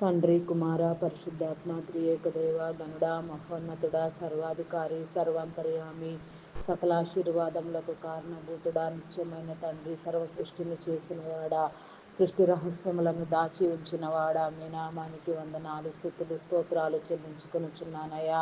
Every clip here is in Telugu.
తండ్రి కుమార పరిశుద్ధాత్మ త్రియేకదేవ గనుడ మహోన్నతుడ సర్వాధికారి సర్వాంతర్యామి సకల ఆశీర్వాదములకు కారణభూతుడా నిత్యమైన తండ్రి సర్వ సృష్టిని చేసినవాడా సృష్టి రహస్యములను దాచి ఉంచినవాడా. మీ నామానికి వందనాలు స్థుతులు స్తోత్రాలు చెల్లించుకొనుచున్నానయ్యా.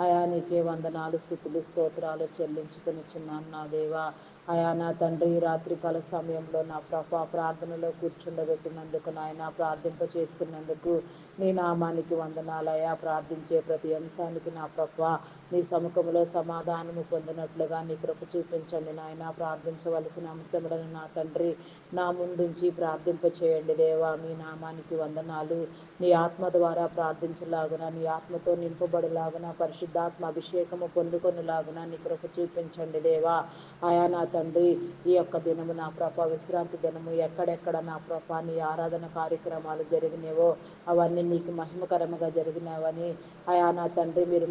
అయా నీకే వందనాలు స్థుతులు స్తోత్రాలు చెల్లించుకొనుచున్నాను నా దేవా. అయా నా తండ్రి రాత్రికాల సమయంలో నా ప్రభా ప్రార్థనలో కూర్చుండబెట్టినందుకు నాయన ప్రార్థింప చేస్తున్నందుకు నీ నామానికి వందనాలయా ప్రార్థించే ప్రతి అంశానికి నా ప్రభా నీ సముఖంలో సమాధానము పొందినట్లుగా నీ కృప చూపించండి నాయన. ప్రార్థించవలసిన అంశములను నా తండ్రి నా ముందుంచి ప్రార్థింప చేయండి దేవా మీ నామానికి వందనాలు. నీ ఆత్మ ద్వారా ప్రార్థించలాగున నీ ఆత్మతో నింపబడిలాగున పరిశుద్ధాత్మ అభిషేకము పొందుకొనిలాగున నీ కృప చూపించండి దేవా. ఆయా నా తండ్రి ఈ యొక్క దినము నా ప్రభ విశ్రాంతి దినము ఎక్కడెక్కడ నా ప్రభ నీ ఆరాధన కార్యక్రమాలు జరిగినవో అవన్నీ నీకు మహిమకరముగా జరిగినవని ఆయా నా తండ్రి మీరు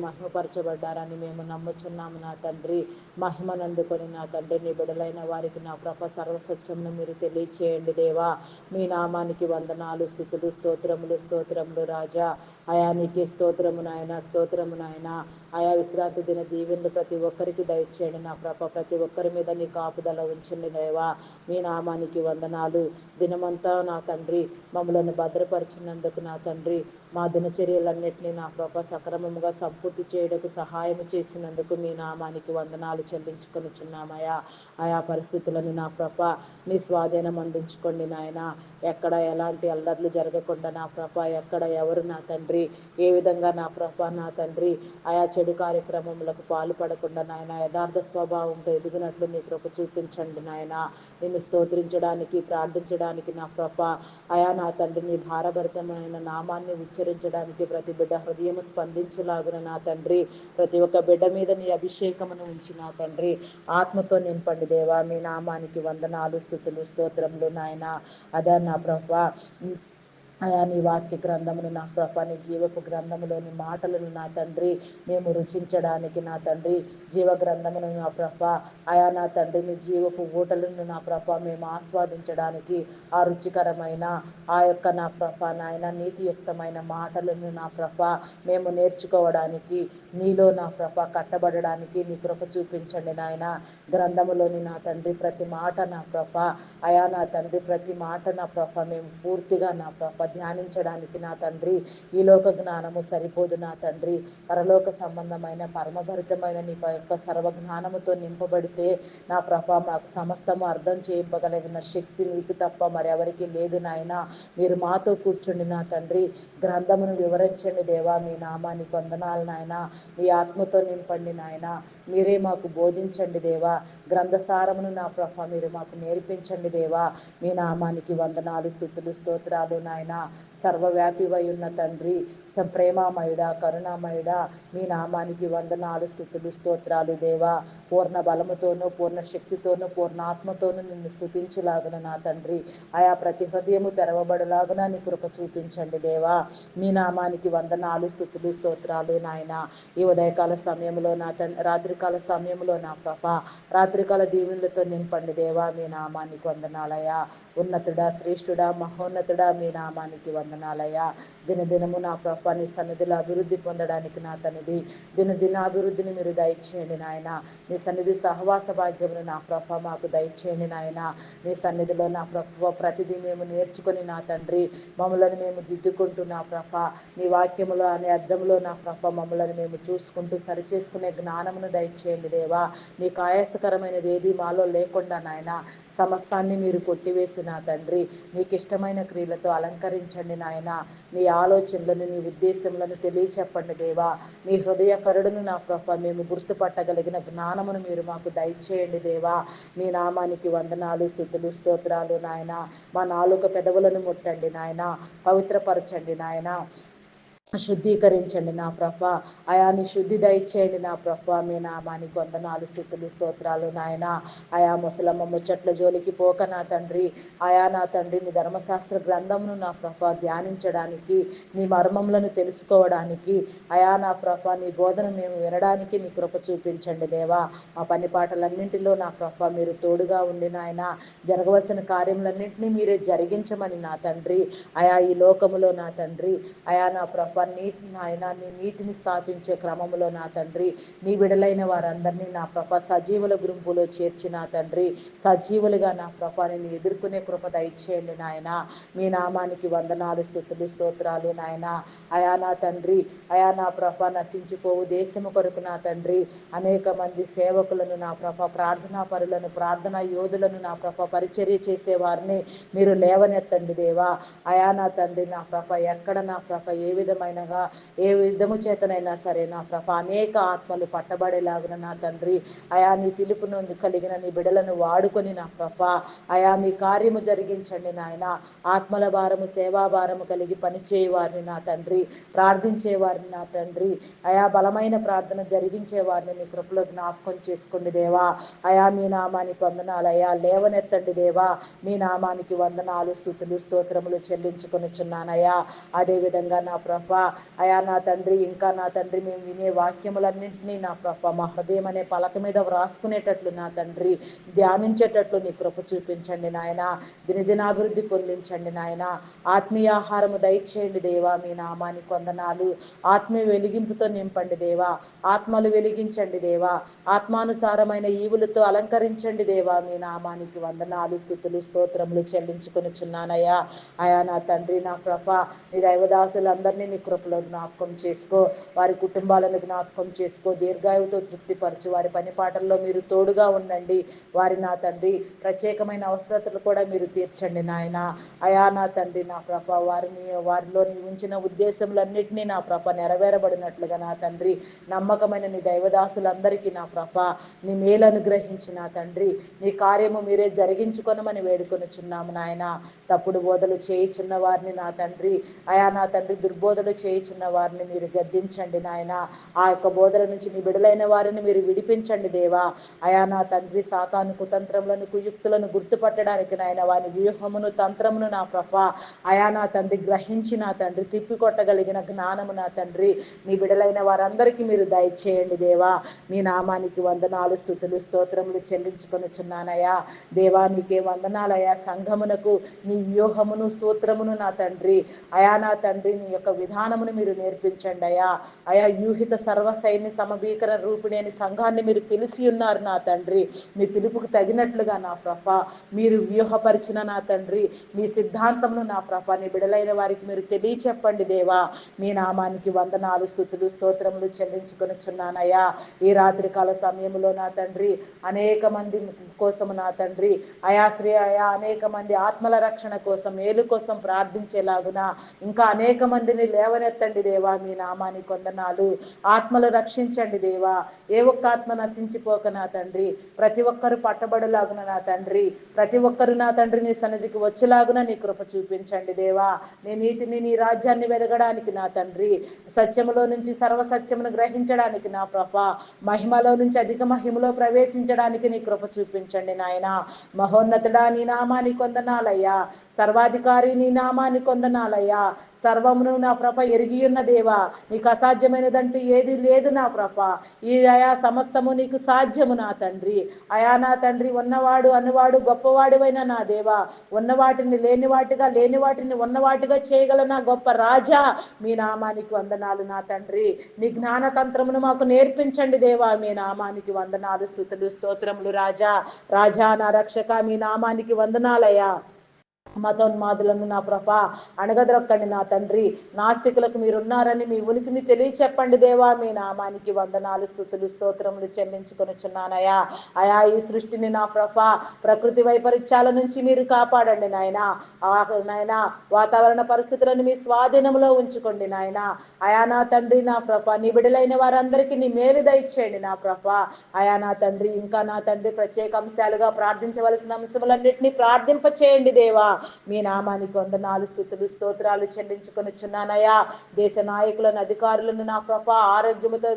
మహిమపరచబడ్డారని మేము నమ్ముచున్నాము నా తండ్రి. మహిమనందుకొని నా తండ్రి నీ బిడలైన వారికి నా ప్రభ సర్వసత్యమును మీరు తెలియచేయండి దేవా. మీ నామానికి వందనాలు స్థుతులు స్తోత్రములు స్తోత్రములు రాజా. అయా నీకే స్తోత్రము నాయన స్తోత్రము నాయన. ఆయా విశ్రాంతి దిన దీవెనలు ప్రతి ఒక్కరికి దయచేయండి నా ప్రభ. ప్రతి ఒక్కరి మీద నీ కాపుదల ఉంచండి దేవా. మీ నామానికి వందనాలు. దినమంతా నా తండ్రి మమ్మలను భద్రపరిచినందుకు నా తండ్రి మా దినచర్యలన్నింటినీ నా ప్రభ సక్రమముగా సంపూర్తి చేయడానికి సహాయం చేసినందుకు మీ నామానికి వందనాలు చెల్లించుకొని చెల్లించుకొనిచున్నామయ్యా. ఆయా పరిస్థితులను నా ప్రభ నీ స్వాధీనం అందించుకోండి నాయన. ఎక్కడ ఎలాంటి అల్లర్లు జరగకుండా నా ప్రభ ఎక్కడ ఎవరు నా తండ్రి ఏ విధంగా నా ప్రభ నా తండ్రి ఆయా చెడు కార్యక్రమములకు పాల్పడకుండా నాయన యథార్థ స్వభావంతో ఎదిగినట్లు నీ కృప చూపించండి నాయన. నిన్ను స్తోత్రించడానికి ప్రార్థించడానికి నా ప్రభ ఆయా నా తండ్రి నీ భారభరితమైన నామాన్ని ఉచ్చరించడానికి ప్రతి బిడ్డ హృదయం స్పందించలాగున నా తండ్రి. ప్రతి ఒక్క బిడ్డ మీద నీ అభిషేకమును ఉంచి నా తండ్రి. ఆత్మతో నింపండి దేవా మీ నామానికి వందనాలు స్థుతులు స్తోత్రములు నాయన. అదా నా ప్రభ అయా నీ వాక్య గ్రంథములు నా ప్రభ నీ జీవపు గ్రంథములోని మాటలను నా తండ్రి మేము రుచించడానికి నా తండ్రి జీవ గ్రంథమును నా ప్రభ అయా నా తండ్రి నీ జీవపు ఊటలను నా ప్రభ మేము ఆస్వాదించడానికి ఆ రుచికరమైన ఆ యొక్క నా ప్రభ నాయన నీతియుక్తమైన మాటలను నా ప్రభ మేము నేర్చుకోవడానికి నీలో నా ప్రభ కట్టబడడానికి నీ కృప చూపించండి నాయన. గ్రంథములోని నా తండ్రి ప్రతి మాట నా ప్రభ అయా నా తండ్రి ప్రతి మాట నా ప్రభ మేము పూర్తిగా నా ప్రభ ధ్యానించడానికి నా తండ్రి ఈ లోక జ్ఞానము సరిపోదు నా తండ్రి. పరలోక సంబంధమైన పరమభరితమైన నీ యొక్క సర్వజ్ఞానముతో నింపబడితే నా ప్రభ మాకు సమస్తము అర్థం చేయింపగలిగిన శక్తి నీకు తప్ప మరెవరికి లేదు నాయన. మీరు మాతో కూర్చుండి నా తండ్రి. గ్రంథమును వివరించండి దేవా మీ నామాన్ని కొందనాలు నాయన. నీ ఆత్మతో నింపండి నాయన. మీరే మాకు బోధించండి దేవా. గ్రంథసారమును నా ప్రభ మీరు మాకు నేర్పించండి దేవా. మీ నామానికి వందనాలు స్థుతులు స్తోత్రాలు నాయన. సర్వవ్యాపివై ఉన్న తండ్రి ప్రేమామయుడా కరుణామయుడా మీ నామానికి వందనాలు స్థుతులు స్తోత్రాలు దేవా. పూర్ణ బలముతోనూ పూర్ణ శక్తితోనూ పూర్ణ ఆత్మతోనూ నిన్ను స్థుతించలాగున నా తండ్రి. ఆయా ప్రతి హృదయము తెరవబడలాగున నీ కృప చూపించండి దేవా. మీ నామానికి వందనాలు స్థుతులు స్తోత్రాలు నాయన. ఈ ఉదయకాల సమయంలో నా తండ్రి రాత్రికాల సమయంలో నా ప్రభ. రాత్రికాల దీవెనలతో నింపండి దేవా మీ నామానికి వందనాలయ్యా. ఉన్నతుడా శ్రేష్ఠుడా మహోన్నతుడా మీ నామానికి వందనాలయ్యా. దినదినము నా ప్రభ నీ సన్నిధిలో అభివృద్ధి పొందడానికి నా తనిది దిన అభివృద్ధిని మీరు దయచేయండి నాయన. నీ సన్నిధి సహవాస భాగ్యమును నా ప్రభ మాకు దయచేయండి నాయన. నీ సన్నిధిలో నా ప్రభ ప్రతిదీ మేము నేర్చుకొని నా తండ్రి మమ్మలను మేము దిద్దుకుంటూ నా ప్రభ నీ వాక్యములో అనే అర్థంలో నా ప్రభ మమ్మలను మేము చూసుకుంటూ సరిచేసుకునే జ్ఞానమును దయచేయండి దేవా. నీకు ఆయాసకరమైనది ఏది మాలో లేకుండా నాయన సమస్తాన్ని మీరు కొట్టివేసి నా తండ్రి నీకు ఇష్టమైన క్రియలతో అలంకరించండి నాయన. నీ ఆలోచనలను నీ ఉద్దేశములను తెలియచెప్పండి దేవా. నీ హృదయ కరుడును నా ప్రభ మేము గుర్తుపట్టగలిగిన జ్ఞానమును మీరు మాకు దయచేయండి దేవా. మీ నామానికి వందనాలు స్థుతులు స్తోత్రాలు నాయన. మా నాలుక పెదవులను ముట్టండి నాయన. పవిత్రపరచండి నాయన. శుద్ధీకరించండి నా ప్రభ. అయాని శుద్ధి దయచేయండి నా ప్రభ. మీ నామానికి వందనాలు స్థితులు స్తోత్రాలు నాయన. ఆయా ముసలమ్మ ముచ్చట్ల జోలికి పోక నా తండ్రి. ఆయా నా తండ్రి నీ ధర్మశాస్త్ర గ్రంథమును నా ప్రభ ధ్యానించడానికి నీ మర్మములను తెలుసుకోవడానికి. అయా నా ప్రభ నీ బోధన మేము వినడానికి నీ కృప చూపించండి దేవా. మా పని పాటలన్నింటిలో నా ప్రభ మీరు తోడుగా ఉండి నాయన. జరగవలసిన కార్యములన్నింటినీ మీరే జరిగించమని నా తండ్రి. ఆయా ఈ లోకములో నా తండ్రి. అయా నా ప్రభ నీతి నాయన నీ నీతిని స్థాపించే క్రమంలో నా తండ్రి నీ విడలైన వారందరినీ నా ప్రభ సజీవుల గుంపులో చేర్చి నా తండ్రి సజీవులుగా నా ప్రభాని ఎదుర్కొనే కృప దయచేయండి నాయన. మీ నామానికి వందనాలు స్థుతులు స్తోత్రాలు నాయన. అయా నా తండ్రి అయా నా ప్రభ నశించిపోవు దేశము కొరకు నా తండ్రి. అనేక మంది సేవకులను నా ప్రభ ప్రార్థనా పరులను ప్రార్థనా యోధులను నా ప్రభ పరిచర్య చేసేవారిని మీరు లేవనెత్తండి దేవా. అయా నా తండ్రి నా ప్రభ ఎక్కడ నా ప్రభ ఏ విధమైన విధమైనగా ఏ విధము చేతనైనా సరే నా ప్రభ అనేక ఆత్మలు పట్టబడేలాగున నా తండ్రి. అయా నీ పిలుపు నుండి కలిగిన నీ బిడలను వాడుకొని నా ప్రభ. అయా మీ కార్యము జరిగించండి నాయన. ఆత్మల భారము సేవా భారము కలిగి పనిచేయ వారిని నా తండ్రి. ప్రార్థించే వారిని నా తండ్రి. అయా బలమైన ప్రార్థన జరిగించే వారిని నీ కృపలో జ్ఞాపకం చేసుకోండి దేవా. అయా మీ నామానికి వందనాలు. అయా లేవనెత్తండి దేవా. మీ నామానికి వందనాలు స్థుతులు స్తోత్రములు చెల్లించుకొనిచున్నానయ్యా అదేవిధంగా నా ప్రభ అయా నా తండ్రి ఇంకా నా తండ్రి మేము వినే వాక్యములన్నింటినీ నా ప్రభ మా హృదయం అనే పలక మీద వ్రాసుకునేటట్లు నా తండ్రి ధ్యానించేటట్లు నీ కృప చూపించండి నాయన దినదినాభివృద్ధి పొందించండి నాయన ఆత్మీయాహారము దయచేయండి దేవా మీ నామానికి వందనాలు ఆత్మీయ వెలిగింపుతో నింపండి దేవా ఆత్మలు వెలిగించండి దేవా ఆత్మానుసారమైన ఈవులతో అలంకరించండి దేవా మీ నామానికి వందనాలు స్థుతులు స్తోత్రములు చెల్లించుకొనిచున్నానయ్యా అయా నా తండ్రి నా ప్రభ నీ దైవదాసులందరినీ నీ కృపలో జ్ఞాపకం చేసుకో. వారి కుటుంబాలను జ్ఞాపకం చేసుకో. దీర్ఘాయువుతో తృప్తిపరచు. వారి పని పాటల్లో మీరు తోడుగా ఉండండి. వారి నా తండ్రి ప్రత్యేకమైన అవసరతలు కూడా మీరు తీర్చండి నాయన. అయా నా తండ్రి నా ప్రభ వారిని వారిలో ఉంచిన ఉద్దేశములన్నింటినీ నా ప్రభ నెరవేరబడినట్లుగా నా తండ్రి. నమ్మకమైన నీ దైవదాసులందరికీ నా ప్రభ నీ మేలు అనుగ్రహించి నా తండ్రి. నీ కార్యము మీరే జరిగించుకొనమని వేడుకొనుచున్నాము నాయన. తప్పుడు బోధలు చేయుచున్న వారిని నా తండ్రి. అయా నా తండ్రి దుర్బోధలు చేయుచున్న వారిని మీరు గద్దించండి నాయన. ఆ యొక్క బోధల నుంచి నీ బిడలైన వారిని మీరు విడిపించండి దేవా. అయా నా తండ్రి సాతాను కుతంత్రములను కుయుక్తులను గుర్తుపట్టడానికి నాయన వారి వ్యూహమును తంత్రమును నా ప్రభ. అయా నా తండ్రి గ్రహించి నా తండ్రి తిప్పికొట్టగలిగిన జ్ఞానము నా తండ్రి. నీ బిడలైన వారందరికీ మీరు దయచేయండి దేవా. మీ నామానికి వందనాలు స్థుతులు స్తోత్రములు చెల్లించుకొనుచున్నానయ్యా దేవా నీకే వందనాలయా. సంఘమునకు నీ వ్యూహమును సూత్రమును నా తండ్రి. అయా నా తండ్రి నీ యొక్క విధానమును మీరు నేర్పించండి అయ్యా. అయా వ్యూహిత సర్వసైన్య సమభీకర సమభీకరణ రూపిణి అని సంఘాన్ని మీరు పిలిచి ఉన్నారు నా తండ్రి. మీ పిలుపుకు తగినట్లుగా నా ప్రభ. మీరు వ్యూహపరిచిన నా తండ్రి. మీ సిద్ధాంతమును నా ప్రభ. నీ బిడలైన వారికి మీరు తెలియచెప్పండి దేవా. మీ నామానికి వందనాలు స్థుతులు స్తోత్రములు చెల్లించుకొనిచున్నానయ్యా. ఈ రాత్రికాల సమయంలో నా తండ్రి అనేక మంది కోసము నా తండ్రి. అయాశ్రీ అయా అనేక మంది ఆత్మల రక్షణ కోసం మేలు కోసం ప్రార్థించేలాగున ఇంకా అనేక మందిని లేవనెత్తండి దేవా మీ నామాని కొందనాలు. ఆత్మలు రక్షించండి దేవా. ఏ ఒక్క ఆత్మ నశించిపోక నా తండ్రి. ప్రతి ఒక్కరు పట్టబడులాగున నా తండ్రి. ప్రతి ఒక్కరు నా తండ్రి నీ సన్నిధికి వచ్చేలాగున నీ కృప చూపించండి దేవా. నీ నీతిని నీ రాజ్యాన్ని వెదగడానికి నా తండ్రి. సత్యములో నుంచి సర్వ సత్యమును గ్రహించడానికి నా ప్రభ. మహిమలో నుంచి అధిక మహిమలో ప్రవేశించడానికి నీ కృప చూపించండి నాయన. మహోన్నతుడా నీ నామాని కొందనాలయ్యా. సర్వాధికారి నీ నామాని కొందనాలయ్యా. సర్వమును నా ప్రభ ఎరిగి ఉన్న దేవా నీకు అసాధ్యమైనదంటూ ఏది లేదు నా ప్రభ. ఈ అయా సమస్తము నీకు సాధ్యము నా తండ్రి. అయా నా తండ్రి ఉన్నవాడు అన్నవాడు గొప్పవాడువైన నా దేవా. ఉన్న వాటిని లేని వాటిగా లేని వాటిని ఉన్నవాటిగా చేయగల నా గొప్ప రాజా మీ నామానికి వందనాలు నా తండ్రి. నీ జ్ఞానతంత్రమును మాకు నేర్పించండి దేవా మీ నామానికి వందనాలు స్థుతులు స్తోత్రములు రాజా. రాజా నా రక్షక మీ నామానికి వందనాలయ్యా. మతోన్మాదులను నా ప్రభ అణగద్రొక్కండి నా తండ్రి. నాస్తికులకు మీరున్నారని మీ ఉనికిని తెలియచెప్పండి దేవా. మీ నామానికి వందనాలు స్థుతులు స్తోత్రములు చెల్లించుకొనిచున్నానయా అయా ఈ సృష్టిని నా ప్రభ ప్రకృతి వైపరీత్యాల నుంచి మీరు కాపాడండి నాయన. నాయన వాతావరణ పరిస్థితులను మీ స్వాధీనంలో ఉంచుకోండి నాయన. అయా నా తండ్రి నా ప్రభ నిబిడలైన వారందరికీ నీ మేలు దయచేయండి నా ప్రభ. అయా నా తండ్రి ఇంకా నా తండ్రి ప్రత్యేక అంశాలుగా ప్రార్థించవలసిన అంశములన్నింటినీ ప్రార్థింప చేయండి దేవా. మీ నామానికి వందనాలు స్థుతులు స్తోత్రాలు చెల్లించుకొనిచున్నానయ్యా. దేశ నాయకులను అధికారులను నా ప్రభ ఆరోగ్యముతో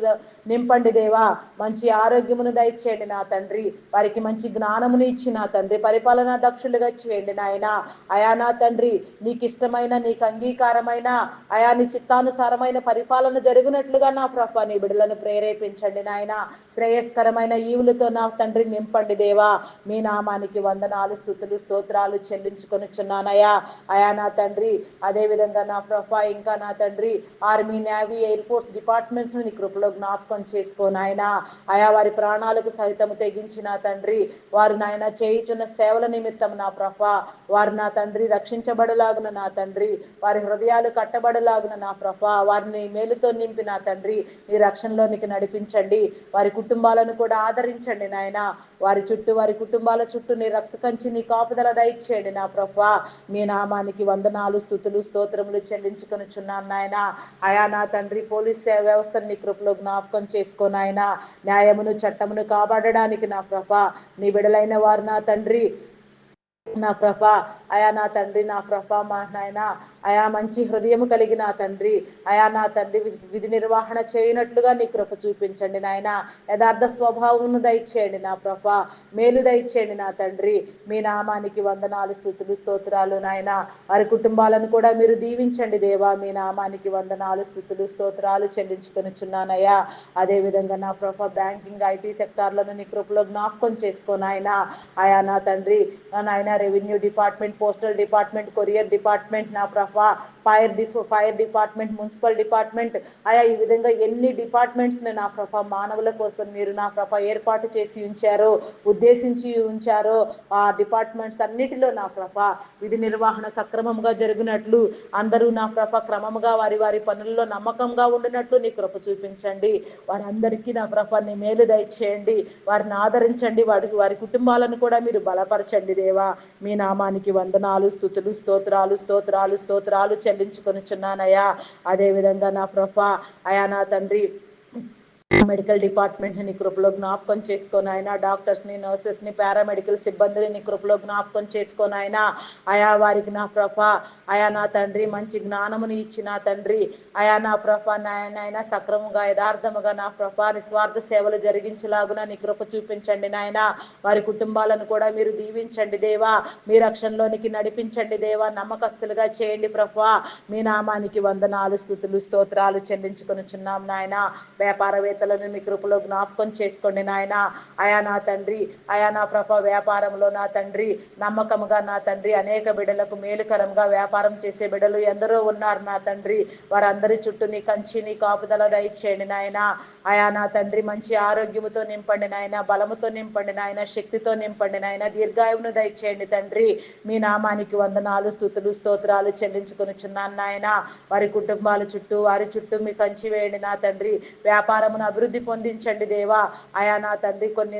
నింపండి దేవా. మంచి ఆరోగ్యమును దయచేయండి నా తండ్రి. వారికి మంచి జ్ఞానమును ఇచ్చి నా తండ్రి. పరిపాలనా దక్షులుగా చేయండి నాయన. అయా నా తండ్రి నీకు ఇష్టమైన నీకు అంగీకారమైన అయా నీ చిత్తానుసారమైన పరిపాలన జరిగినట్లుగా నా ప్రభ నీ బిడ్డలను ప్రేరేపించండి నాయన. శ్రేయస్కరమైన ఈవులతో నా తండ్రి నింపండి దేవా. మీ నామానికి వందనాలు స్థుతులు స్తోత్రాలు చెల్లించుకొనిచున్నానయ్యా అయా నా తండ్రి అదే విధంగా నా ప్రభా ఇంకా నా తండ్రి ఆర్మీ నేవీ ఎయిర్ ఫోర్స్ డిపార్ట్మెంట్స్ని నీ కృపలో జ్ఞాపకం చేసుకోనాయన ఆయా వారి ప్రాణాలకు సైతం తెగించిన తండ్రి. వారు నాయన చేయుచున్న సేవల నిమిత్తం నా ప్రభా. వారు నా తండ్రి రక్షించబడలాగున నా తండ్రి. వారి హృదయాలు కట్టబడలాగున నా ప్రభా. వారిని మేలుతో నింపి నా తండ్రి. నీ రక్షణలోనికి నడిపించండి. వారి కుటుంబాలను కూడా ఆదరించండి నాయన. వారి చుట్టూ వారి కుటుంబాల చుట్టూ నీ రక్త కంచి నీ కాపుదల దయచేయండి నా ప్రభ. మీ నామానికి వందనాలు స్థుతులు స్తోత్రములు చెల్లించుకొని చున్నాను నాయన. అయా నా తండ్రి పోలీస్ వ్యవస్థను నీ కృపలో జ్ఞాపకం చేసుకోనాయన న్యాయమును చట్టమును కాపాడడానికి నా ప్రభ నీ విడలైన వారు నా తండ్రి. నా ప్రభ అయా నా తండ్రి నా ప్రభ మా నాయన. అయా మంచి హృదయము కలిగిన తండ్రి. అయా నా తండ్రి విధి నిర్వహణ చేయనట్లుగా నీ కృప చూపించండి నాయన. యథార్థ స్వభావమును దయచేయండి నా ప్రభ. మేలు దయచేయండి నా తండ్రి. మీ నామానికి వందనాలు స్థుతులు స్తోత్రాలు నాయన. వారి కుటుంబాలను కూడా మీరు దీవించండి దేవా. మీ నామానికి వందనాలు స్థుతులు స్తోత్రాలు చెల్లించుకొనిచున్నానయ్యా. అదే విధంగా నా ప్రభ బ్యాంకింగ్ ఐటీ సెక్టార్లను నీ కృపలో జ్ఞాపకం చేసుకోనాయన ఆయా నా తండ్రి. నాయన revenue department postal department courier department నా ప్రభ ఫైర్ డిఫ్ ఫైర్ డిపార్ట్మెంట్ మున్సిపల్ డిపార్ట్మెంట్ అయా ఈ విధంగా ఎన్ని డిపార్ట్మెంట్స్ నా ప్రభ మానవుల కోసం మీరు నా ప్రభ ఏర్పాటు చేసి ఉంచారో ఉద్దేశించి ఉంచారో ఆ డిపార్ట్మెంట్స్ అన్నిటిలో నా ప్రభ విధి నిర్వహణ సక్రమంగా జరిగినట్లు అందరూ నా ప్రభ క్రమముగా వారి వారి పనుల్లో నమ్మకంగా ఉండినట్లు నీ కృప చూపించండి. వారందరికీ నా ప్రభ నీ మేలు దయచేయండి. వారిని ఆదరించండి. వారికి వారి కుటుంబాలను కూడా మీరు బలపరచండి దేవా. మీ నామానికి వందనాలు స్థుతులు స్తోత్రాలు స్తోత్రాలు స్తోత్రాలు. చెల్లించుకొనిచున్నానయ్యా. అదే విధంగా నా ప్రభ అయా నా తండ్రి మెడికల్ డిపార్ట్మెంట్ని కృపలో జ్ఞాపకం చేసుకొని ఆయన డాక్టర్స్ని నర్సెస్ని పారామెడికల్ సిబ్బందిని నీ కృపలో జ్ఞాపకం చేసుకొని ఆయన ఆయా వారికి నా ప్రభ ఆయా నా తండ్రి మంచి జ్ఞానముని ఇచ్చి నా తండ్రి. ఆయా నా ప్రభ నాయన సక్రమంగా యథార్థముగా నా ప్రభ నిస్వార్థ సేవలు జరిగించలాగున నీ కృప చూపించండి నాయన. వారి కుటుంబాలను కూడా మీరు దీవించండి దేవా. మీ రక్షణలోనికి నడిపించండి దేవా. నమ్మకస్తులుగా చేయండి ప్రభా. మీ నామానికి వందనాలు స్థుతులు స్తోత్రాలు చెల్లించుకొని చున్నాం నాయన. వ్యాపారవేత్తలను మీ కృపలో జ్ఞాపకం చేసుకోండి నాయన. అయా నా తండ్రి అయా నా ప్రభ వ్యాపారంలో నా తండ్రి నమ్మకముగా నా తండ్రి అనేక బిడలకు మేలుకరంగా వ్యాపారం చేసే బిడలు ఎందరో ఉన్నారు నా తండ్రి. వారందరి చుట్టూ నీ కంచి నీ కాపుదల దయచేయండి నాయన. అయా నా తండ్రి మంచి ఆరోగ్యముతో నింపండి నాయన బలముతో నింపండి నాయన శక్తితో నింపండి నాయన. దీర్ఘాయువును దయచేయండి తండ్రి. మీ నామానికి వందనాలు స్థుతులు స్తోత్రాలు చెల్లించుకొని చున్నాను నాయన. వారి కుటుంబాల చుట్టూ వారి చుట్టూ మీ కంచి వేయండి నా తండ్రి. వ్యాపారమును అభివృద్ధి పొందించండి దేవా. అయా నా తండ్రి కొన్ని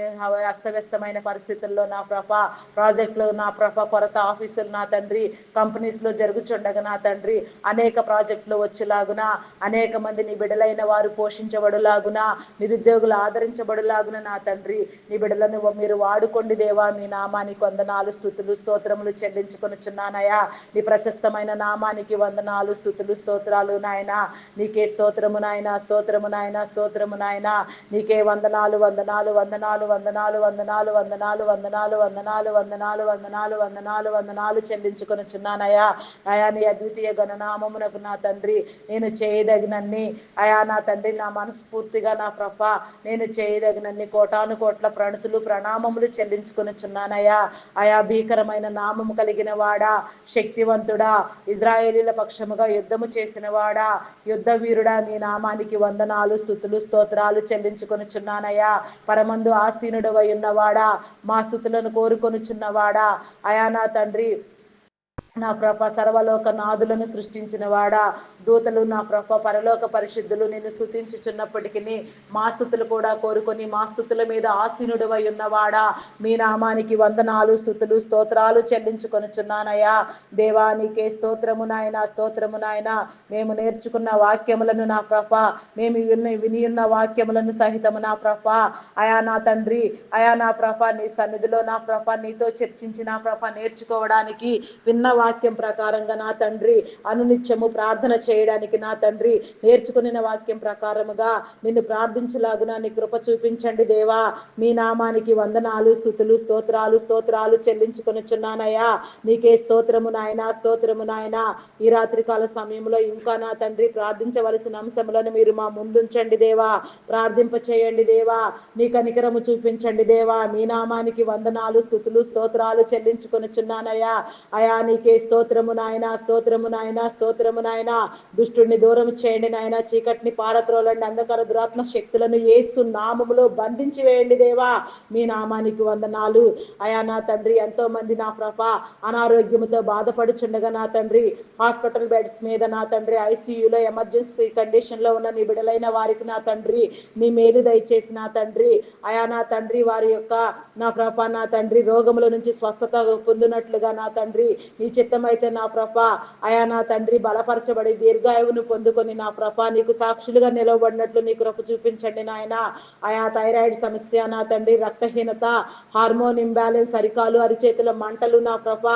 అస్తవ్యస్తమైన పరిస్థితుల్లో నా ప్రభ ప్రాజెక్టులు నా ప్రభ కొరత ఆఫీసులు నా తండ్రి కంపెనీస్లో జరుగుచుండగా నా తండ్రి అనేక ప్రాజెక్టులు వచ్చేలాగున అనేక మంది నీ బిడలైన వారు పోషించబడులాగున నిరుద్యోగులు ఆదరించబడులాగున నా తండ్రి నీ బిడలను మీరు వాడుకోండి దేవా. మీ నామానికి వందనాలు స్థుతులు స్తోత్రములు చెల్లించుకొనుచున్నానయ్యా. నీ ప్రశస్తమైన నామానికి వందనాలు స్థుతులు స్తోత్రాలు నాయన. నీకే స్తోత్రము నాయన స్తోత్రము నాయన స్తోత్రము నాయన. నీకే వందనాలు వందనాలు వందనాలు వందనాలు వందనాలు వందనాలు వందనాలు వందనాలు వందనాలు వందనాలు వందనాలు వందనాలు చెల్లించుకొనుచున్నానయ్యా అయా నీ అద్వితీయ గణనామమునకు నా తండ్రి నేను చేయదగినన్ని అయా నా తండ్రి నా మనస్ఫూర్తిగా నా ప్రభ నేను చేయదగినన్ని కోటాను కోట్ల ప్రణతులు ప్రణామములు చెల్లించుకొనుచున్నానయ్యా ఆయా భీకరమైన నామము కలిగిన వాడా శక్తివంతుడా ఇజ్రాయేలీల పక్షముగా యుద్ధము చేసిన వాడా యుద్ధ వీరుడా నీ నామానికి వందనాలు స్థుతులు స్తోత్రాలు చెల్లించుకొనుచున్నానయ్యా. పరమందు ఆసీనుడు ఉన్నవాడా. మా స్థుతులను కోరుకొనుచున్నవాడా. అయా నా తండ్రి. నా ప్రభ సర్వలోక నాదులను సృష్టించిన వాడా. దూతలు నా ప్రభ పరలోక పరిశుద్ధులు నేను స్థుతించుచున్నప్పటికీ మా స్థుతులు కూడా కోరుకొని మా స్థుతుల మీద ఆసీనుడివై ఉన్నవాడా. మీ నామానికి వందనాలు స్థుతులు స్తోత్రాలు చెల్లించుకొనుచున్నానయ్యా. దేవా నీకే స్తోత్రము నాయన స్తోత్రము నాయన. మేము నేర్చుకున్న వాక్యములను నా ప్రభ మేము విన్న విని ఉన్న వాక్యములను సహితము నా ప్రభ. అయా నా తండ్రి అయా నా ప్రభ నీ సన్నిధిలో నా ప్రభ నీతో చర్చించి నా ప్రభ నేర్చుకోవడానికి విన్న వాక్యం ప్రకారంగా నా తండ్రి అనునిత్యము ప్రార్థన చేయడానికి నా తండ్రి నేర్చుకుని వాక్యం ప్రకారముగా నిన్ను ప్రార్థించలాగున నీ కృప చూపించండి దేవా. మీ నామానికి వందనాలు స్థుతులు స్తోత్రాలు స్తోత్రాలు చెల్లించుకొనిచున్నానయ్యా. నీకే స్తోత్రము నాయన స్తోత్రము నాయన. ఈ రాత్రికాల సమయంలో ఇంకా నా తండ్రి ప్రార్థించవలసిన అంశములను మీరు మా ముందుంచండి దేవా. ప్రార్థింప చేయండి దేవా. నీ కనికరము చూపించండి దేవా. మీ నామానికి వందనాలు స్థుతులు స్తోత్రాలు చెల్లించుకొనిచున్నానయ్యా. అయా నీకే స్తోత్రము నాయన స్తోత్రము నాయన స్తోత్రము నాయన. దుష్టుడిని దూరం చేయండి నాయన చీకటిని పారత్రోలండి అంధకార దురాత్మ శక్తులను ఏసు నామములో బంధించి వేయండి దేవా. మీ నామానికి వందనాలు. అయా నా తండ్రి ఎంతో మంది నా ప్రభ అనారోగ్యంతో బాధపడుచుండగా నా తండ్రి. హాస్పిటల్ బెడ్స్ మీద నా తండ్రి ఐసీయూలో ఎమర్జెన్సీ కండిషన్లో ఉన్న నీ బిడలైన వారికి నా తండ్రి. నీ మేలు దయచేసి నా తండ్రి. అయా నా తండ్రి వారి యొక్క నా ప్రభ నా తండ్రి రోగముల నుంచి స్వస్థత పొందినట్లుగా నా తండ్రి. నీ చిత్తమైతే నా ప్రభ అయా నా తండ్రి బలపరచబడి దీర్ఘాయువును పొందుకొని నా ప్రభ నీకు సాక్షులుగా నిలవబడినట్లు నీ కృప చూపించండి నాయన. ఆయా థైరాయిడ్ సమస్య నా తండ్రి రక్తహీనత హార్మోన్ ఇంబ్యాలెన్స్ అరికాలు అరిచేతుల మంటలు నా ప్రభ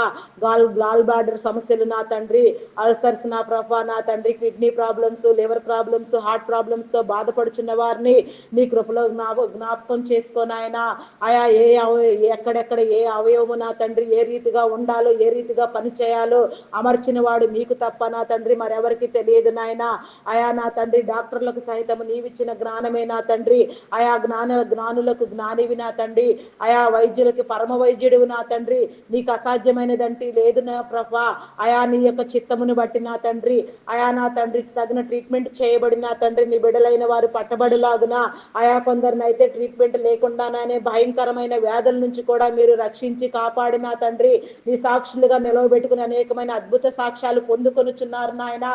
గాల్ గాల్ బ్లాడర్ సమస్యలు నా తండ్రి అల్సర్స్ నా ప్రభ నా తండ్రి kidney problems liver problems heart ప్రాబ్లమ్స్తో బాధపడుచున్న వారిని నీ కృపలో జ్ఞాప జ్ఞాపకం చేసుకోని ఆయన ఆయా ఏ అవయ ఎక్కడెక్కడ ఏ అవయవము నా తండ్రి ఏ రీతిగా ఉండాలో ఏ రీతిగా పని చేయాలో? అమర్చిన వాడు నీకు తప్ప నా తండ్రి మరెవరికి తెలియదు నాయన. అయా నా తండ్రి డాక్టర్లకు సైతం నీవిచ్చిన జ్ఞానమే నా తండ్రి. ఆయా జ్ఞాన జ్ఞానులకు జ్ఞానివి నా తండ్రి. ఆయా వైద్యులకి పరమ వైద్యుడు నా తండ్రి. నీకు అసాధ్యమైనదంటే లేదు నా ప్రభా. ఆయా నీ యొక్క చిత్తమును బట్టి నా తండ్రి. ఆయా నా తండ్రి తగిన ట్రీట్మెంట్ చేయబడిన నా తండ్రి. నీ బిడలైన వారు పట్టబడులాగున. ఆయా కొందరినైతే ట్రీట్మెంట్ లేకుండానే భయంకరమైన వ్యాధుల నుంచి కూడా మీరు రక్షించి కాపాడిన తండ్రి. నీ సాక్షులుగా నిలవబెట్టి నిలవబెట్టుకుని అనేకమైన అద్భుత సాక్ష్యాలు పొందుకొనుచున్నారు నాయన.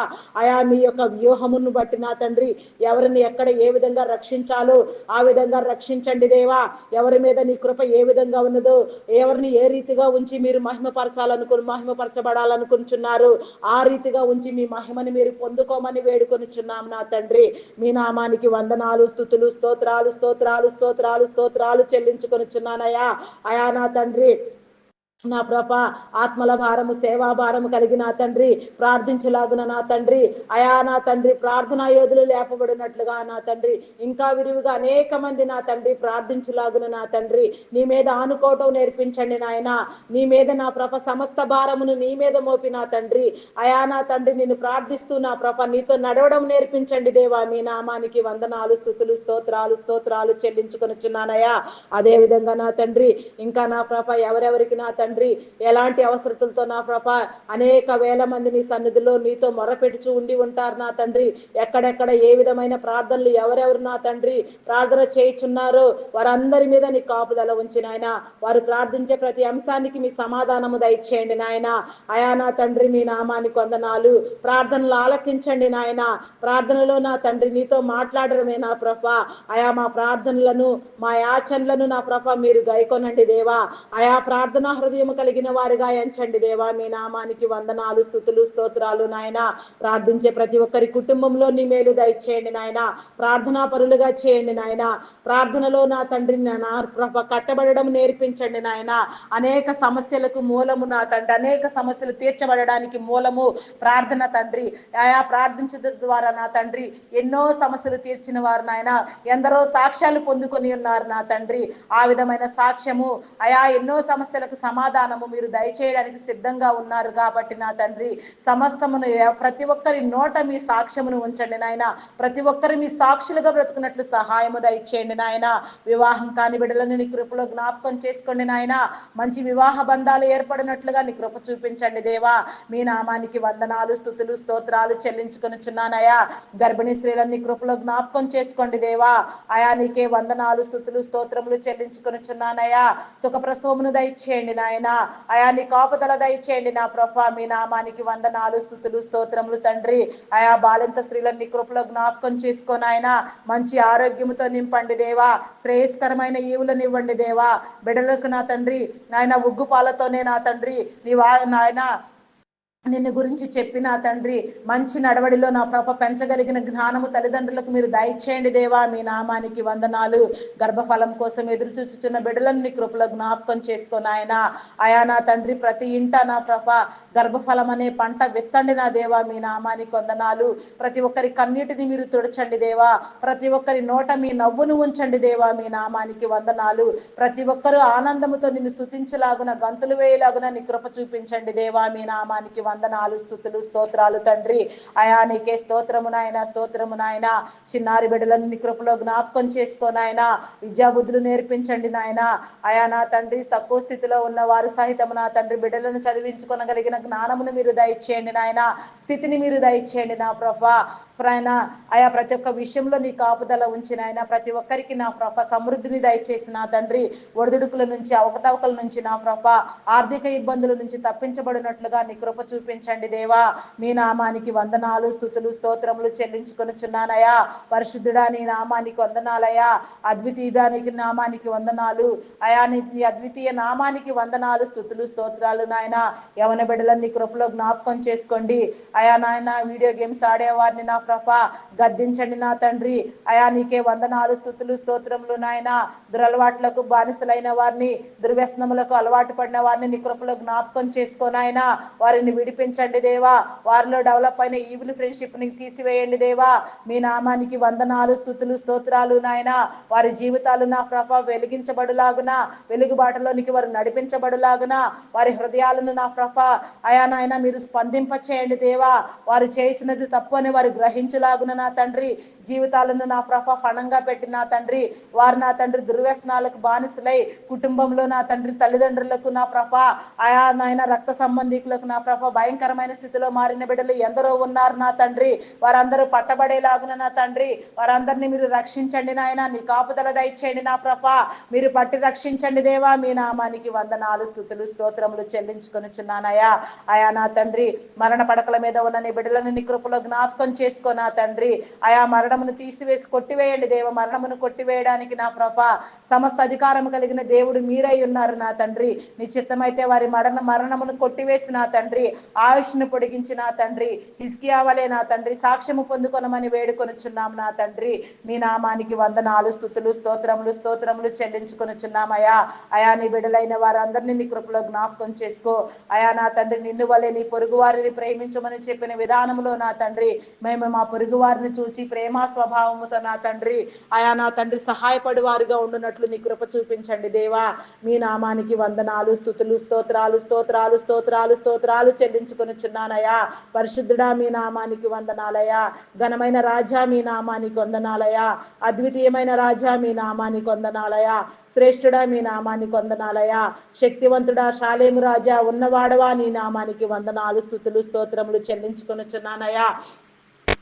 ఆయా మీ యొక్క వ్యూహమును బట్టి నా తండ్రి ఎవరిని ఎక్కడ ఏ విధంగా రక్షించాలో ఆ విధంగా రక్షించండి దేవా. ఎవరి మీద నీ కృప ఏ విధంగా ఉన్నదో ఎవరిని ఏ రీతిగా ఉంచి మీరు మహిమపరచాలనుకుని మహిమపరచబడాలనుకుంటున్నారు ఆ రీతిగా ఉంచి మీ మహిమని మీరు పొందుకోమని వేడుకొనిచున్నాం నా తండ్రి. మీ నామానికి వందనాలు స్థుతులు స్తోత్రాలు స్తోత్రాలు స్తోత్రాలు స్తోత్రాలు చెల్లించుకొనిచున్నానయ్యా. అయా నా తండ్రి నా ప్రభ ఆత్మల భారము సేవా భారము కలిగి నా తండ్రి ప్రార్థించలాగున నా తండ్రి. అయా నా తండ్రి ప్రార్థనా యోధులు లేపబడినట్లుగా నా తండ్రి. ఇంకా విరివిగా అనేక మంది నా తండ్రి ప్రార్థించలాగున నా తండ్రి. నీ మీద ఆనుకోవటం నేర్పించండి నాయన. నీ మీద నా ప్రభ సమస్త భారమును నీ మీద మోపి నా తండ్రి. అయా నా తండ్రి నిన్ను ప్రార్థిస్తూ నా ప్రభ నీతో నడవడం నేర్పించండి దేవా. మీ నామానికి వందనాలు స్థుతులు స్తోత్రాలు స్తోత్రాలు చెల్లించుకొనిచున్నానయ్యా అదే విధంగా నా తండ్రి ఇంకా నా ప్రభ ఎవరెవరికి నా తండ్రి ఎలాంటి అవసరతలతో నా ప్రభ అనేక వేల మంది నీ సన్నిధిలో నీతో మొరపెడుచు ఉండి ఉంటారు నా తండ్రి. ఎక్కడెక్కడ ఏ విధమైన ప్రార్థనలు ఎవరెవరు నా తండ్రి ప్రార్థన చేయుచున్నారో వారందరి మీద నీ కాపుదల ఉంచి నాయన. వారు ప్రార్థించే ప్రతి అంశానికి మీ సమాధానము దయచేయండి నాయన. అయా నా తండ్రి మీ నామానికి వందనాలు. ప్రార్థనలు ఆలకించండి నాయన. ప్రార్థనలో నా తండ్రి నీతో మాట్లాడడమే నా ప్రభ. అయా మా ప్రార్థనలను మా యాచనలను నా ప్రభ మీరు గైకొనండి దేవా. అయా ప్రార్థన హృదయం కలిగిన వారిగా ఎంచండి దేవా. మీ నామానికి వందనాలు స్థుతులు స్తోత్రాలు నాయన. ప్రార్థించే ప్రతి ఒక్కరి కుటుంబంలో నీ మేలు దయచేయండి నాయన. ప్రార్థనా పరులుగా చేయండి నాయన. ప్రార్థనలో నా తండ్రి నా కట్టబడడం నేర్పించండి నాయన. అనేక సమస్యలకు మూలము నా తండ్రి. అనేక సమస్యలు తీర్చబడడానికి మూలము ప్రార్థన తండ్రి. ఆయా ప్రార్థించడం ద్వారా నా తండ్రి ఎన్నో సమస్యలు తీర్చిన వారు నాయన. ఎందరో సాక్ష్యాలు పొందుకొని ఉన్నారు నా తండ్రి. ఆ విధమైన సాక్ష్యము అయా ఎన్నో సమస్యలకు సమాధానము మీరు దయచేయడానికి సిద్ధంగా ఉన్నారు కాబట్టి నా తండ్రి సమస్తమును ప్రతి ఒక్కరి నోట మీ సాక్ష్యమును ఉంచండి నాయన. ప్రతి ఒక్కరి మీ సాక్షులుగా బ్రతుకున్నట్లు సహాయము దయచేయండి నాయన. వివాహం కాని బిడ్డలను నీ కృపలో జ్ఞాపకం చేసుకోండి నాయన. మంచి వివాహ బంధాలు ఏర్పడినట్లుగా నీ కృప చూపించండి దేవా. మీ నామానికి వందనాలు స్థుతులు స్తోత్రాలు చెల్లించుకొనిచున్నానయా గర్భిణీ స్త్రీలన్నీ కృపలో జ్ఞాపకం చేసుకోండి దేవా. ఆయా నీకే వందనాలు స్థుతులు స్తోత్రములు చెల్లించుకొనిచున్నానయా సుఖ ప్రసవమును దయచేయండి నాయన. ఆయా నీ కాపుదల దయచేయండి నా ప్రభా. మీ నామానికి వందనాలు స్థుతులు స్తోత్రములు తండ్రి. ఆయా బాలింత స్త్రీలను నీ కృపలో జ్ఞాపకం చేసుకొని ఆయన మంచి ఆరోగ్యముతో నింపండి దేవా. శ్రేయస్కరమైన ఈవులను ఇవ్వండి దేవా. బిడలకు నా తండ్రి. నాయన ఉగ్గు పాలతోనే నా తండ్రి. నీ వా నాయన నిన్ను గురించి చెప్పిన తండ్రి మంచి నడవడిలో నా ప్రభ పెంచగలిగిన జ్ఞానము తల్లిదండ్రులకు మీరు దయచేయండి దేవా మీ నామానికి వందనాలు. గర్భఫలం కోసం ఎదురు చూచుచున్న బిడ్డలను నీ కృపలో జ్ఞాపకం చేసుకొని ఆయన ఆయా నా తండ్రి ప్రతి ఇంట నా ప్రభ గర్భఫలం అనే పంట విత్తండి నా దేవా మీ నామానికి వందనాలు. ప్రతి ఒక్కరి కన్నీటిని మీరు తుడచండి దేవా. ప్రతి ఒక్కరి నోట మీ నవ్వును ఉంచండి దేవా మీ నామానికి వందనాలు. ప్రతి ఒక్కరూ ఆనందముతో నిన్ను స్థుతించలాగున గంతులు వేయలాగున నీ కృప చూపించండి దేవా మీ నామానికి వందనాలు స్థుతులు స్తోత్రాలు తండ్రి. అయా నీకే స్తోత్రము నాయన స్తోత్రము నాయన. చిన్నారి బిడ్డలను నీ కృపలో జ్ఞాపకం చేసుకో నాయన. విద్యాబుద్ధులు నేర్పించండి నాయన. అయా నా తండ్రి తక్కువ స్థితిలో ఉన్న వారు సహితము నా తండ్రి బిడ్డలను చదివించుకోనగలిగిన జ్ఞానమును మీరు దయచేయండి నాయన. స్థితిని మీరు దయచేయండి నా ప్రభా. ప్రయాణ ఆయా ప్రతి ఒక్క విషయంలో నీ కాపుదల ఉంచిన ఆయన ప్రతి ఒక్కరికి నా ప్రభ సమృద్ధిని దయచేసి నా తండ్రి ఒడిదుడుకుల నుంచి అవకతవకల నుంచి నా ప్రభ ఆర్థిక ఇబ్బందుల నుంచి తప్పించబడినట్లుగా నీ కృప చూపించండి దేవా. మీ నామానికి వందనాలు స్థుతులు స్తోత్రములు చెల్లించుకొనుచున్నానయా పరిశుద్ధుడా నీ నామానికి వందనాలయా అద్వితీయుడానికి నామానికి వందనాలు. అయా నీ అద్వితీయ నామానికి వందనాలు స్థుతులు స్తోత్రాలు నాయన. యవన బిడ్డలన్నీ కృపలో జ్ఞాపకం చేసుకోండి. అయా నాయన వీడియో గేమ్స్ ఆడేవారిని నా ప్రభ గద్దించండి నా తండ్రి. అయా నీకే వందనాలు స్థుతులు స్తోత్రములు నాయన. దురలవాట్లకు బానిసలైన వారిని దుర్వ్యసనములకు అలవాటు పడిన వారిని నీ కృపలో జ్ఞాపకం చేసుకోనాయన వారిని విడిపించండి దేవా. వారిలో డెవలప్ అయిన ఈవిల్ ఫ్రెండ్షిప్ని తీసివేయండి దేవా. మీ నామానికి వందనాలు స్థుతులు స్తోత్రాలు నాయన. వారి జీవితాలు నా ప్రభ వెలిగించబడులాగున. వెలుగుబాటలోనికి వారు నడిపించబడులాగున. వారి హృదయాలను నా ప్రభ అయా నాయన మీరు స్పందింప చేయండి దేవా. వారు చేయించినది తప్పు అని వారు గ్రహించులాగున నా తండ్రి జీవితాలను నా ప్రభ ఫణంగా పెట్టి నా తండ్రి వారు నా తండ్రి దుర్వ్యసనాలకు బానిసలై కుటుంబంలో నా తండ్రి తల్లిదండ్రులకు నా ప్రభ ఆయా నాయన రక్త సంబంధికులకు నా ప్రభ భయంకరమైన స్థితిలో మారిన బిడ్డలు ఎందరో ఉన్నారు నా తండ్రి. వారందరూ పట్టబడేలాగున నా తండ్రి. వారందరినీ మీరు రక్షించండి నాయన. నీ కాపుదల దయచేయండి నా ప్రభ. మీరు పట్టి రక్షించండి దేవా. మీ నామానికి వందనాలు స్థుతులు స్తోత్రములు చెల్లించుకొనిచున్నానయా ఆయా నా తండ్రి మరణ పడకల మీద ఉన్న నీ బిడ్డలను నీ కృపలో జ్ఞాపకం చేసుకో నా తండ్రి. ఆయా మరణమును తీసివేసి కొట్టివేయండి దేవ. మరణమును కొట్టివేయడానికి నా ప్రభ సమస్త అధికారం కలిగిన దేవుడు మీరై ఉన్నారు నా తండ్రి. నీ చిత్తమైతే వారి మరణ మరణమును కొట్టివేసి నా తండ్రి. ఆయుష్ను పొడిగించి నా తండ్రి. హిస్కియావలే నా తండ్రి. సాక్ష్యము పొందుకొనమని వేడుకొనుచున్నాం నా తండ్రి. మీ నామానికి వందనాలు స్థుతులు స్తోత్రములు స్తోత్రములు చెల్లించుకొనుచున్నామయ్యా అయా. నీ బిడలైన వారందరినీ నీ కృపలో జ్ఞాపకం చేసుకో. అయా నా తండ్రి నిన్ను వలె నీ పొరుగు వారిని ప్రేమించమని చెప్పిన విధానంలో నా తండ్రి. మేము మా పొరుగు వారిని చూచి ప్రేమ స్వభావముతో నా తండ్రి ఆయా నా తండ్రి సహాయపడి వారుగా ఉండునట్లు నీ కృప చూపించండి దేవా. మీ నామానికి వందనాలు స్థుతులు స్తోత్రాలు స్తోత్రాలు స్తోత్రాలు స్తోత్రాలు చెల్లించుకొనుచున్నానయ్యా. పరిశుద్ధుడా మీ నామానికి వందనాలయా ఘనమైన రాజా మీ నామానికి వందనాలయా అద్వితీయమైన రాజా మీ నామానికి వందనాలయా శ్రేష్ఠుడా మీ నామానికి వందనాలయా శక్తివంతుడా శాలేము రాజా ఉన్నవాడవా నీ నామానికి వందనాలు స్థుతులు స్తోత్రములు చెల్లించుకొనుచున్నానయ్యా.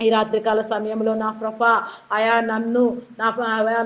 ఈ రాత్రికాల సమయంలో నా ప్రఫ ఆయా నన్ను నా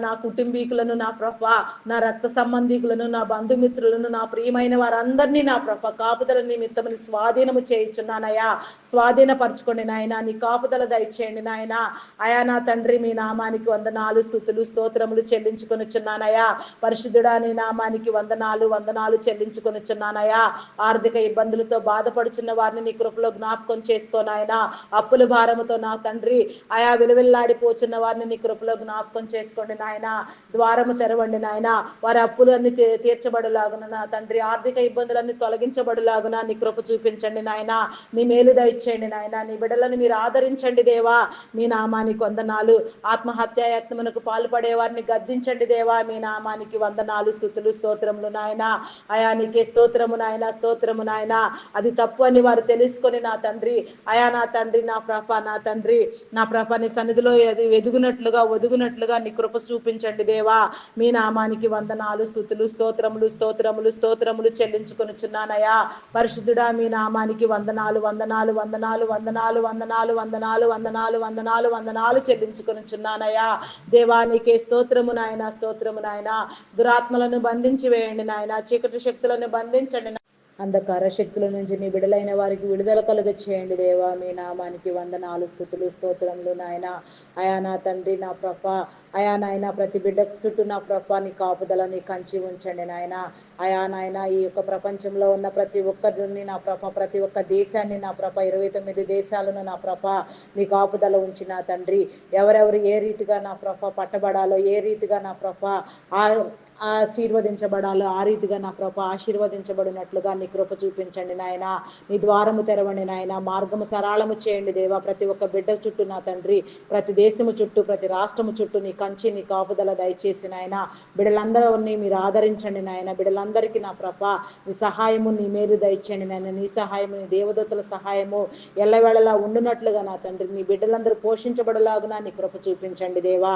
నా కుటుంబీకులను నా ప్రఫ నా రక్త సంబంధికులను నా బంధుమిత్రులను నా ప్రియమైన వారందరినీ నా ప్రభ కాపుదల నిమిత్తమని స్వాధీనము చేయించున్నానయా స్వాధీనపరచుకోండి నాయన నీ కాపుదల దయచేయండి నాయన. ఆయా నా తండ్రి మీ నామానికి వందనాలు స్థుతులు స్తోత్రములు చెల్లించుకొనిచున్నానయ్యా. పరిశుద్ధుడా నీ నామానికి వందనాలు వందనాలు చెల్లించుకొనిచున్నానయ్యా. ఆర్థిక ఇబ్బందులతో బాధపడుచున్న వారిని నీ కృపలో జ్ఞాపకం చేసుకోనాయన అప్పుల భారముతో నా తండ్రి ఆయా విలువెల్లాడిపోచున్న వారిని నీ కృపలో జ్ఞాపకం చేసుకోండి నాయన. ద్వారము తెరవండి నాయన. వారి అప్పులన్నీ తీ- తీర్చబడులాగున నా తండ్రి. ఆర్థిక ఇబ్బందులన్నీ తొలగించబడులాగున నీ కృప చూపించండి నాయన. నీ మేలు దయచేయండి నాయన. నీ బిడ్డలను మీరు ఆదరించండి దేవా. మీ నామానికి వందనాలు. ఆత్మహత్యాయత్నమునకు పాల్పడే వారిని గద్దించండి దేవా. మీ నామానికి వందనాలు స్థుతులు స్తోత్రములు నాయన. అయా నీకే స్తోత్రము నాయన స్తోత్రము నాయన. అది తప్పు అని వారు తెలుసుకొని నా తండ్రి. అయా నా తండ్రి నా ప్రభ నా తండ్రి. నా ప్రభ నీ సన్నిధిలో ఎదుగునట్లుగా ఒదుగునట్లుగా నీ కృప చూపించండి దేవా. మీ నామానికి వందనాలు స్థుతులు స్తోత్రములు స్తోత్రములు స్తోత్రములు చెల్లించుకొనుచున్నానయ్యా. పరిశుద్ధుడా మీ నామానికి వందనాలు వందనాలు వందనాలు వందనాలు వందనాలు వందనాలు వందనాలు వందనాలు వందనాలు చెల్లించుకొనిచున్నానయా దేవా నీకే స్తోత్రము నాయన స్తోత్రము నాయన. దురాత్మలను బంధించి వేయండి నాయన. చీకటి శక్తులను బంధించండి అంధకార శక్తుల నుంచి నీ బిడలైన వారికి విడుదల కలుగ చేయండి దేవా మీ నామానికి వందనాలు స్థుతులు స్తోత్రములు నాయన. అయా నా తండ్రి నా ప్రప అయా నాయన ప్రతి బిడ్డ చుట్టూ నా ప్రభ నీ కాపుదల నీ కంచి ఉంచండి నాయన. అయా నాయన ఈ యొక్క ప్రపంచంలో ఉన్న ప్రతి ఒక్కరిని నా ప్రభ ప్రతి ఒక్క దేశాన్ని నా ప్రభ ఇరవై తొమ్మిది దేశాలను నా ప్రభ నీ కాపుదల ఉంచి నా తండ్రి. ఎవరెవరు ఏ రీతిగా నా ప్రభ పట్టబడాలో ఏ రీతిగా నా ప్రభ ఆ ఆశీర్వదించబడాలో. ఆ రీతిగా నా కృప ఆశీర్వదించబడినట్లుగా నీ కృప చూపించండి నాయన. నీ ద్వారము తెరవండి నాయన. మార్గము సరళము చేయండి దేవా. ప్రతి ఒక్క బిడ్డ చుట్టూ నా తండ్రి ప్రతి దేశము చుట్టూ ప్రతి రాష్ట్రము చుట్టూ నీ కంచి నీ కాపుదల దయచేసి నాయన. బిడలందరినీ మీరు ఆదరించండి నాయన. బిడలందరికీ నా ప్రభ నీ సహాయము నీ మేలు దయచేయండి నాయన. నీ సహాయము నీ దేవదత్తుల సహాయము ఎల్లవేళలా ఉండునట్లుగా నా తండ్రి. నీ బిడ్డలందరూ పోషించబడలాగునా నీ కృప చూపించండి దేవా.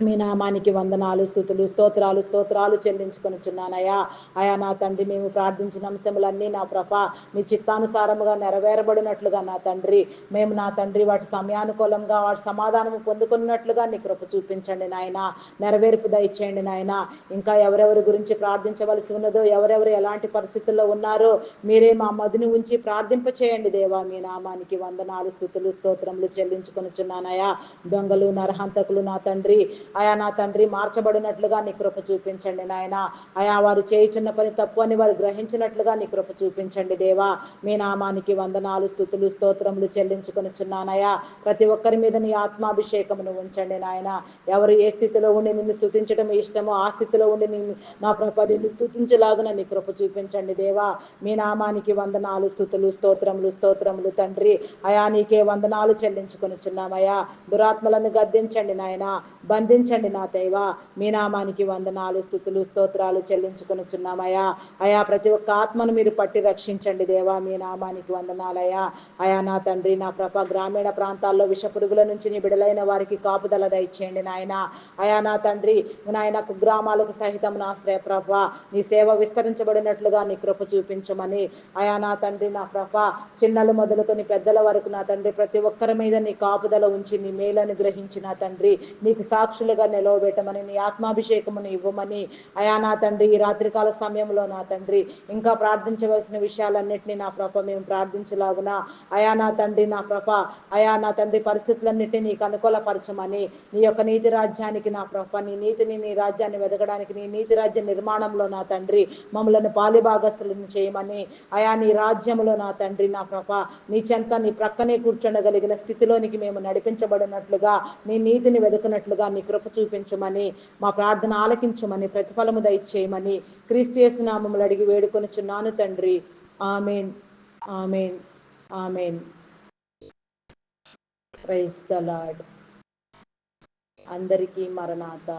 మీ నామానికి వందనాలు స్థుతులు స్తోత్రాలు స్తోత్రాలు చెల్లించుకొనిచున్నానయ్యా. అయా నా తండ్రి మేము ప్రార్థించిన అంశములన్నీ నా ప్రభ నీ చిత్తానుసారముగా నెరవేరబడినట్లుగా నా తండ్రి. మేము నా తండ్రి వాటి సమయానుకూలంగా వాటి సమాధానము పొందుకున్నట్లుగా నీ కృప చూపించండి నాయన. నెరవేర్పు దయచేయండి నాయన. ఇంకా ఎవరెవరి గురించి ప్రార్థించవలసి ఉన్నదో ఎవరెవరు ఎలాంటి పరిస్థితుల్లో ఉన్నారో మీరే మా మదిని ఉంచి ప్రార్థింప చేయండి దేవా. మీ నామానికి వందనాలు స్థుతులు స్తోత్రములు చెల్లించుకొనిచున్నానయ్యా. దొంగలు నరహంతకులు నా తండ్రి అయా నా తండ్రి మార్చబడినట్లుగా నీ కృప చూపించండి నాయన. అయా వారు చేయుచున్న పని తప్పు అని వారు గ్రహించినట్లుగా నీ కృప చూపించండి దేవా. మీ నామానికి వందనాలు స్థుతులు స్తోత్రములు చెల్లించుకొనిచున్నానయా ప్రతి ఒక్కరి మీద నీ ఆత్మాభిషేకమును ఉంచండి నాయన. ఎవరు ఏ స్థితిలో ఉండి నిన్ను స్థుతించడం ఇష్టమో ఆ స్థితిలో ఉండి నిన్ను నా ప్రభ నిన్ను స్థుతించలాగున నీ కృప చూపించండి దేవా. మీ నామానికి వందనాలు స్థుతులు స్తోత్రములు స్తోత్రములు తండ్రి. అయా నీకే వందనాలు చెల్లించుకొనిచున్నామయ్యా. దురాత్మలను గద్దించండి నాయన. బంధి ప్రార్థించండి నా దైవ. మీ నామానికి వందనాలు స్థుతులు స్తోత్రాలు చెల్లించుకునిచున్నామయ్యా. అయా ప్రతి ఒక్క ఆత్మను మీరు పట్టి రక్షించండి దేవా. మీ నామానికి వందనాలయ్యా. అయా నా తండ్రి నా ప్రభ గ్రామీణ ప్రాంతాల్లో విష పురుగుల నుంచి నీ బిడలైన వారికి కాపుదల దయచేయండి నాయన. అయా నా తండ్రి నాయన గ్రామాలకు సహితం నా శ్రే ప్రభ. నీ సేవ విస్తరించబడినట్లుగా నీ కృప చూపించమని. అయా నా తండ్రి నా ప్రభ చిన్నలు మొదలుకొని పెద్దల వరకు నా తండ్రి ప్రతి ఒక్కరి మీద నీ కాపుదల ఉంచి నీ మేలను గ్రహించిన తండ్రి నీకు సాక్షి సాక్షులుగా నిలవబెట్టమని నీ ఆత్మాభిషేకమును ఇవ్వమని. అయా నా తండ్రి ఈ రాత్రికాల సమయంలో నా తండ్రి ఇంకా ప్రార్థించవలసిన విషయాలన్నింటినీ నా ప్రభ మేము ప్రార్థించలాగున. అయా నా తండ్రి నా ప్రభ అయా నా తండ్రి పరిస్థితులన్నింటినీ నీకు అనుకూలపరచమని. నీ యొక్క నీతి రాజ్యానికి నా ప్రభ నీ నీతిని నీ రాజ్యాన్ని వెదగడానికి నీ నీతి రాజ్య నిర్మాణంలో నా తండ్రి మమ్మలను పాలిభాగస్తులను చేయమని. అయా నీ రాజ్యములో నా తండ్రి నా ప్రభ నీ చెంత నీ ప్రక్కనే కూర్చుండగలిగిన స్థితిలోనికి మేము నడిపించబడినట్లుగా నీ నీతిని వెతుకున్నట్లుగా నీ కృప చూపించమని మా ప్రార్థన ఆలకించమని ప్రతిఫలము దయచేయమని క్రీస్తు నామములు అడిగి వేడుకొనిచున్నాను తండ్రి. Amen. Amen. Amen. Praise the Lord అందరికీ మరణాత.